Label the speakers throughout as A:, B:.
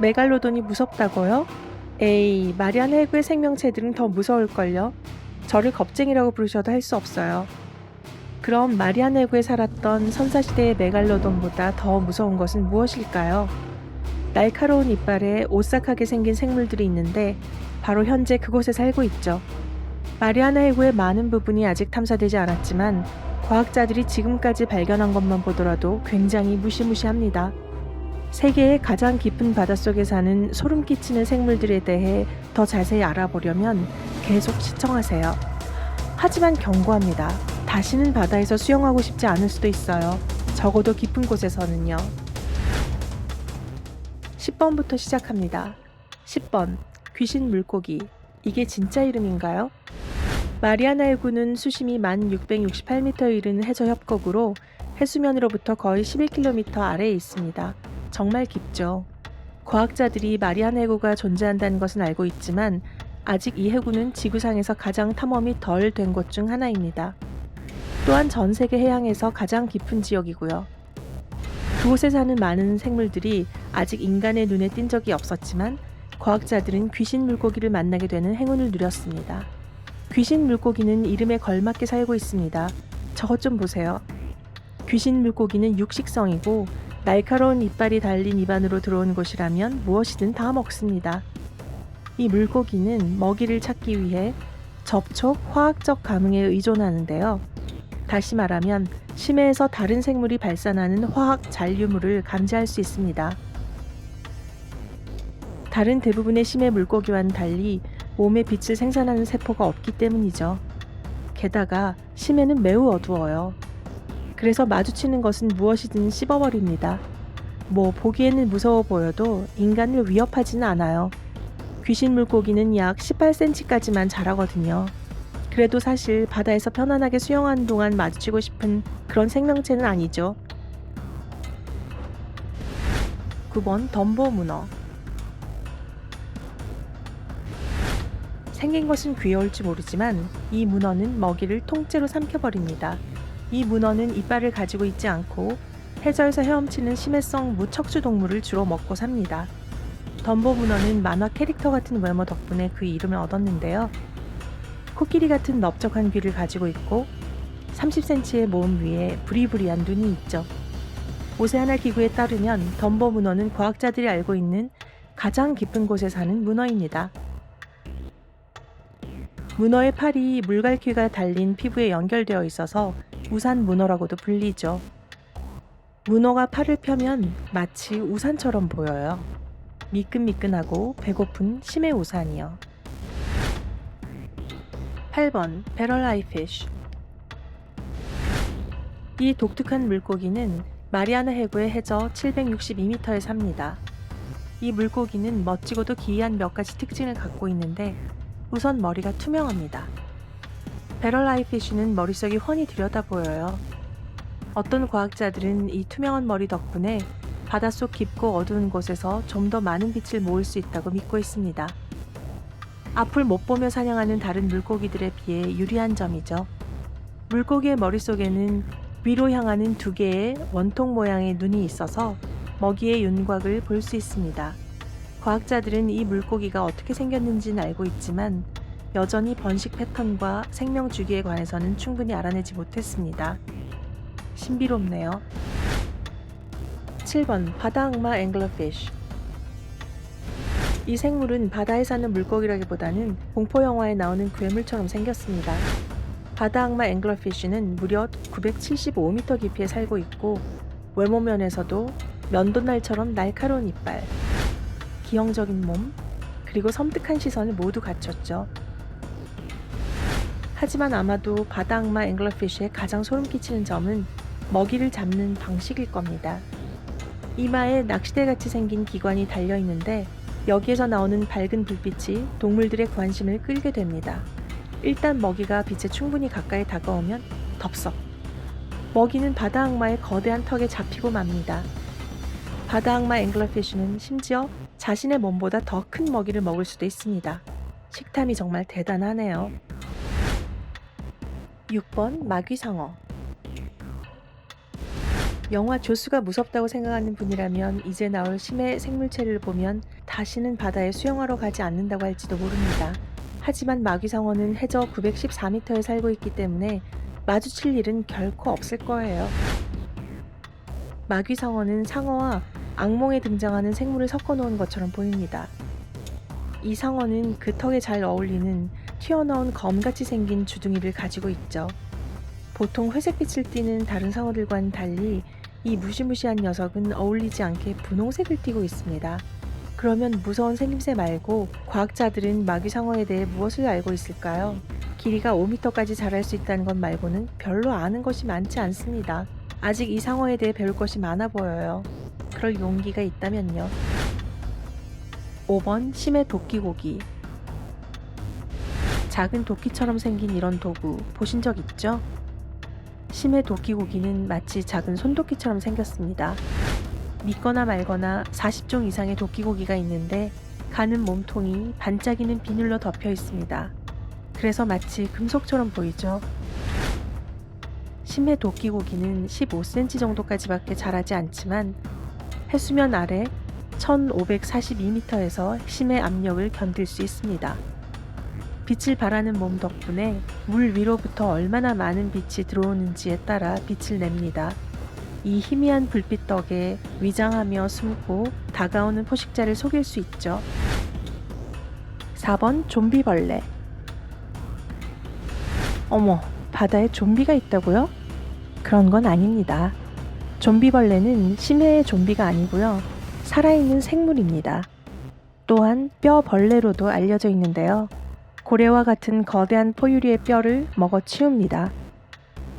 A: 메갈로돈이 무섭다고요? 에이, 마리아나 해구의 생명체들은 더 무서울걸요? 저를 겁쟁이라고 부르셔도 할 수 없어요. 그럼 마리아나 해구에 살았던 선사시대의 메갈로돈보다 더 무서운 것은 무엇일까요? 날카로운 이빨에 오싹하게 생긴 생물들이 있는데 바로 현재 그곳에 살고 있죠. 마리아나 해구의 많은 부분이 아직 탐사되지 않았지만 과학자들이 지금까지 발견한 것만 보더라도 굉장히 무시무시합니다. 세계의 가장 깊은 바닷속에 사는 소름 끼치는 생물들에 대해 더 자세히 알아보려면 계속 시청하세요. 하지만 경고합니다. 다시는 바다에서 수영하고 싶지 않을 수도 있어요. 적어도 깊은 곳에서는요. 10번부터 시작합니다. 10번. 귀신 물고기. 이게 진짜 이름인가요? 마리아나 해구는 수심이 1668m에 이르는 해저 협곡으로 해수면으로부터 거의 11km 아래에 있습니다. 정말 깊죠. 과학자들이 마리아나 해구가 존재한다는 것은 알고 있지만 아직 이 해구는 지구상에서 가장 탐험이 덜 된 곳 중 하나입니다. 또한 전 세계 해양에서 가장 깊은 지역이고요. 그곳에 사는 많은 생물들이 아직 인간의 눈에 띈 적이 없었지만 과학자들은 귀신 물고기를 만나게 되는 행운을 누렸습니다. 귀신 물고기는 이름에 걸맞게 살고 있습니다. 저것 좀 보세요. 귀신 물고기는 육식성이고 날카로운 이빨이 달린 입안으로 들어온 곳이라면 무엇이든 다 먹습니다. 이 물고기는 먹이를 찾기 위해 접촉, 화학적 감흥에 의존하는데요. 다시 말하면 심해에서 다른 생물이 발산하는 화학 잔류물을 감지할 수 있습니다. 다른 대부분의 심해 물고기와는 달리 몸에 빛을 생산하는 세포가 없기 때문이죠. 게다가 심해는 매우 어두워요. 그래서 마주치는 것은 무엇이든 씹어버립니다. 뭐 보기에는 무서워 보여도 인간을 위협하지는 않아요. 귀신 물고기는 약 18cm까지만 자라거든요. 그래도 사실 바다에서 편안하게 수영하는 동안 마주치고 싶은 그런 생명체는 아니죠. 9번 덤보 문어 생긴 것은 귀여울지 모르지만 이 문어는 먹이를 통째로 삼켜버립니다. 이 문어는 이빨을 가지고 있지 않고 해저에서 헤엄치는 심해성 무척추 동물을 주로 먹고 삽니다. 덤보 문어는 만화 캐릭터 같은 외모 덕분에 그 이름을 얻었는데요. 코끼리 같은 넓적한 귀를 가지고 있고 30cm의 몸 위에 부리부리한 눈이 있죠. 오세아나 기구에 따르면 덤보 문어는 과학자들이 알고 있는 가장 깊은 곳에 사는 문어입니다. 문어의 팔이 물갈퀴가 달린 피부에 연결되어 있어서 우산 문어라고도 불리죠. 문어가 팔을 펴면 마치 우산처럼 보여요. 미끈미끈하고 배고픈 심해 우산이요. 8번 배럴 아이피쉬 이 독특한 물고기는 마리아나 해구의 해저 762m에 삽니다. 이 물고기는 멋지고도 기이한 몇 가지 특징을 갖고 있는데 우선 머리가 투명합니다. 배럴 아이피쉬는 머릿속이 훤히 들여다 보여요. 어떤 과학자들은 이 투명한 머리 덕분에 바닷속 깊고 어두운 곳에서 좀 더 많은 빛을 모을 수 있다고 믿고 있습니다. 앞을 못 보며 사냥하는 다른 물고기들에 비해 유리한 점이죠. 물고기의 머릿속에는 위로 향하는 두 개의 원통 모양의 눈이 있어서 먹이의 윤곽을 볼 수 있습니다. 과학자들은 이 물고기가 어떻게 생겼는지는 알고 있지만 여전히 번식 패턴과 생명 주기에 관해서는 충분히 알아내지 못했습니다. 신비롭네요. 7번 바다 악마 앵글러피쉬 이 생물은 바다에 사는 물고기라기보다는 공포 영화에 나오는 괴물처럼 생겼습니다. 바다 악마 앵글러피쉬는 무려 975m 깊이에 살고 있고 외모 면에서도 면도날처럼 날카로운 이빨, 기형적인 몸, 그리고 섬뜩한 시선을 모두 갖췄죠. 하지만 아마도 바다 악마 앵글러피쉬의 가장 소름 끼치는 점은 먹이를 잡는 방식일 겁니다. 이마에 낚시대같이 생긴 기관이 달려 있는데 여기에서 나오는 밝은 불빛이 동물들의 관심을 끌게 됩니다. 일단 먹이가 빛에 충분히 가까이 다가오면 덥석. 먹이는 바다 악마의 거대한 턱에 잡히고 맙니다. 바다 악마 앵글러피쉬는 심지어 자신의 몸보다 더 큰 먹이를 먹을 수도 있습니다. 식탐이 정말 대단하네요. 6번 마귀상어 영화 조수가 무섭다고 생각하는 분이라면 이제 나올 심해 생물체를 보면 다시는 바다에 수영하러 가지 않는다고 할지도 모릅니다. 하지만 마귀상어는 해저 914m에 살고 있기 때문에 마주칠 일은 결코 없을 거예요. 마귀상어는 상어와 악몽에 등장하는 생물을 섞어 놓은 것처럼 보입니다. 이 상어는 그 턱에 잘 어울리는 튀어나온 검같이 생긴 주둥이를 가지고 있죠. 보통 회색빛을 띠는 다른 상어들과는 달리 이 무시무시한 녀석은 어울리지 않게 분홍색을 띠고 있습니다. 그러면 무서운 생김새 말고 과학자들은 마귀상어에 대해 무엇을 알고 있을까요? 길이가 5m까지 자랄 수 있다는 것 말고는 별로 아는 것이 많지 않습니다. 아직 이 상어에 대해 배울 것이 많아 보여요. 그럴 용기가 있다면요. 5번 심해 도끼고기 작은 도끼처럼 생긴 이런 도구 보신 적 있죠? 심해 도끼 고기는 마치 작은 손도끼처럼 생겼습니다. 믿거나 말거나 40종 이상의 도끼 고기가 있는데 가는 몸통이 반짝이는 비늘로 덮여 있습니다. 그래서 마치 금속처럼 보이죠. 심해 도끼 고기는 15cm 정도까지밖에 자라지 않지만 해수면 아래 1542m에서 심해 압력을 견딜 수 있습니다. 빛을 발하는 몸 덕분에 물 위로부터 얼마나 많은 빛이 들어오는지에 따라 빛을 냅니다. 이 희미한 불빛 덕에 위장하며 숨고 다가오는 포식자를 속일 수 있죠. 4번 좀비벌레. 어머, 바다에 좀비가 있다고요? 그런 건 아닙니다. 좀비벌레는 심해의 좀비가 아니고요. 살아있는 생물입니다. 또한 뼈벌레로도 알려져 있는데요. 고래와 같은 거대한 포유류의 뼈를 먹어 치웁니다.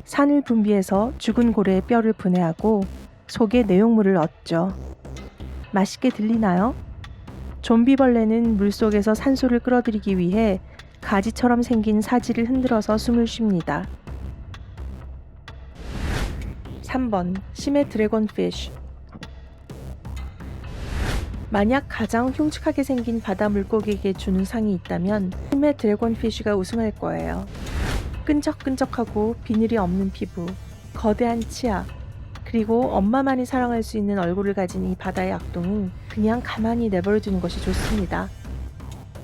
A: 산을 분비해서 죽은 고래의 뼈를 분해하고 속에 내용물을 얻죠. 맛있게 들리나요? 좀비벌레는 물속에서 산소를 끌어들이기 위해 가지처럼 생긴 사지를 흔들어서 숨을 쉽니다. 3번 심해 드래곤피쉬 만약 가장 흉측하게 생긴 바다 물고기에게 주는 상이 있다면 심해 드래곤피쉬가 우승할 거예요. 끈적끈적하고 비늘이 없는 피부, 거대한 치아, 그리고 엄마만이 사랑할 수 있는 얼굴을 가진 이 바다의 악동은 그냥 가만히 내버려두는 것이 좋습니다.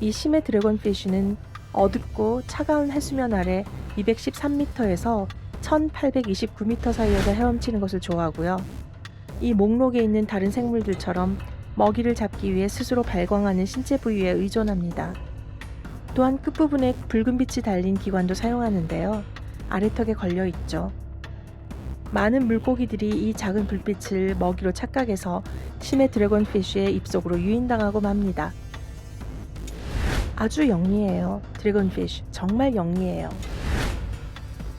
A: 이 심해 드래곤피쉬는 어둡고 차가운 해수면 아래 213m에서 1829m 사이에서 헤엄치는 것을 좋아하고요. 이 목록에 있는 다른 생물들처럼 먹이를 잡기 위해 스스로 발광하는 신체 부위에 의존합니다. 또한 끝부분에 붉은 빛이 달린 기관도 사용하는데요. 아래턱에 걸려 있죠. 많은 물고기들이 이 작은 불빛을 먹이로 착각해서 심해 드래곤피쉬의 입속으로 유인당하고 맙니다. 아주 영리해요. 드래곤피쉬 정말 영리해요.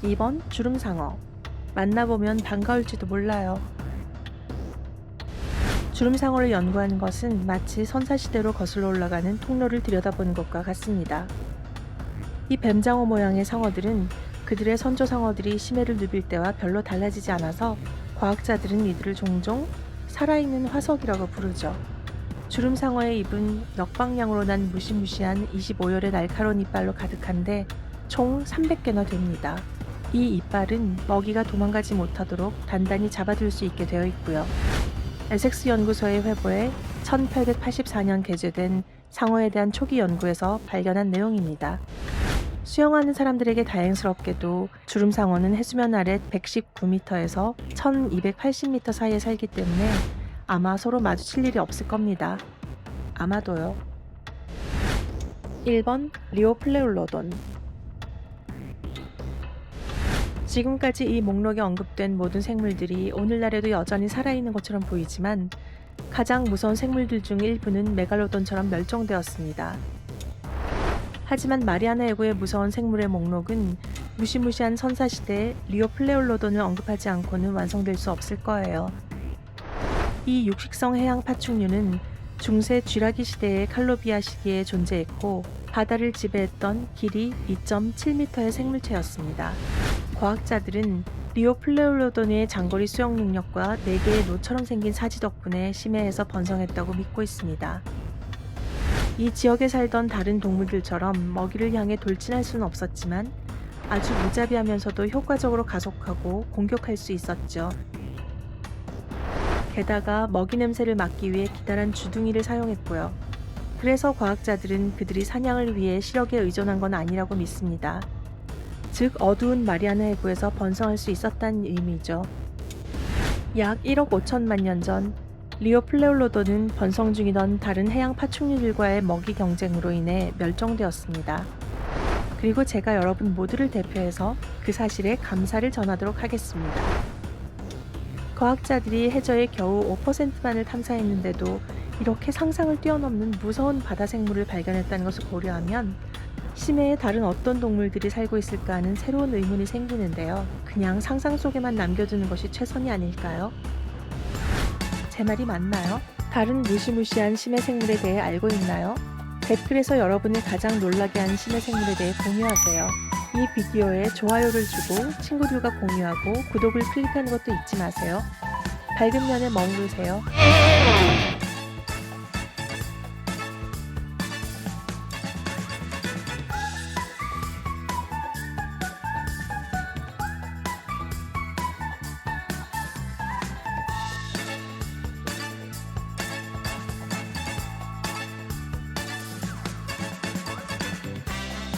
A: 2번 주름상어 만나보면 반가울지도 몰라요. 주름상어를 연구하는 것은 마치 선사시대로 거슬러 올라가는 통로를 들여다보는 것과 같습니다. 이 뱀장어 모양의 상어들은 그들의 선조 상어들이 심해를 누빌 때와 별로 달라지지 않아서 과학자들은 이들을 종종 살아있는 화석이라고 부르죠. 주름상어의 입은 역방향으로 난 무시무시한 25열의 날카로운 이빨로 가득한데 총 300개나 됩니다. 이 이빨은 먹이가 도망가지 못하도록 단단히 잡아둘 수 있게 되어 있고요. 에섹스 연구소의 회보에 1884년 게재된 상어에 대한 초기 연구에서 발견한 내용입니다. 수영하는 사람들에게 다행스럽게도 주름상어는 해수면 아래 119m에서 1280m 사이에 살기 때문에 아마 서로 마주칠 일이 없을 겁니다. 아마도요. 1번 리오플레울로돈 지금까지 이 목록에 언급된 모든 생물들이 오늘날에도 여전히 살아있는 것처럼 보이지만 가장 무서운 생물들 중 일부는 메갈로돈처럼 멸종되었습니다. 하지만 마리아나 해구의 무서운 생물의 목록은 무시무시한 선사시대 리오 플레올로돈을 언급하지 않고는 완성될 수 없을 거예요. 이 육식성 해양 파충류는 중세 쥐라기 시대의 칼로비아 시기에 존재했고 바다를 지배했던 길이 2.7m의 생물체였습니다. 과학자들은 리오 플레올로돈의 장거리 수영 능력과 4개의 노처럼 생긴 사지 덕분에 심해에서 번성했다고 믿고 있습니다. 이 지역에 살던 다른 동물들처럼 먹이를 향해 돌진할 수는 없었지만 아주 무자비하면서도 효과적으로 가속하고 공격할 수 있었죠. 게다가 먹이 냄새를 막기 위해 기다란 주둥이를 사용했고요. 그래서 과학자들은 그들이 사냥을 위해 시력에 의존한 건 아니라고 믿습니다. 즉 어두운 마리아나 해구에서 번성할 수 있었다는 의미죠. 약 1억 5천만 년 전 리오 플레올로도는 번성 중이던 다른 해양 파충류들과의 먹이 경쟁으로 인해 멸종되었습니다. 그리고 제가 여러분 모두를 대표해서 그 사실에 감사를 전하도록 하겠습니다. 과학자들이 해저의 겨우 5%만을 탐사했는데도 이렇게 상상을 뛰어넘는 무서운 바다 생물을 발견했다는 것을 고려하면 심해에 다른 어떤 동물들이 살고 있을까 하는 새로운 의문이 생기는데요. 그냥 상상 속에만 남겨두는 것이 최선이 아닐까요? 제 말이 맞나요? 다른 무시무시한 심해 생물에 대해 알고 있나요? 댓글에서 여러분을 가장 놀라게 한 심해 생물에 대해 공유하세요. 이 비디오에 좋아요를 주고 친구들과 공유하고 구독을 클릭하는 것도 잊지 마세요. 밝은 면에 머무르세요.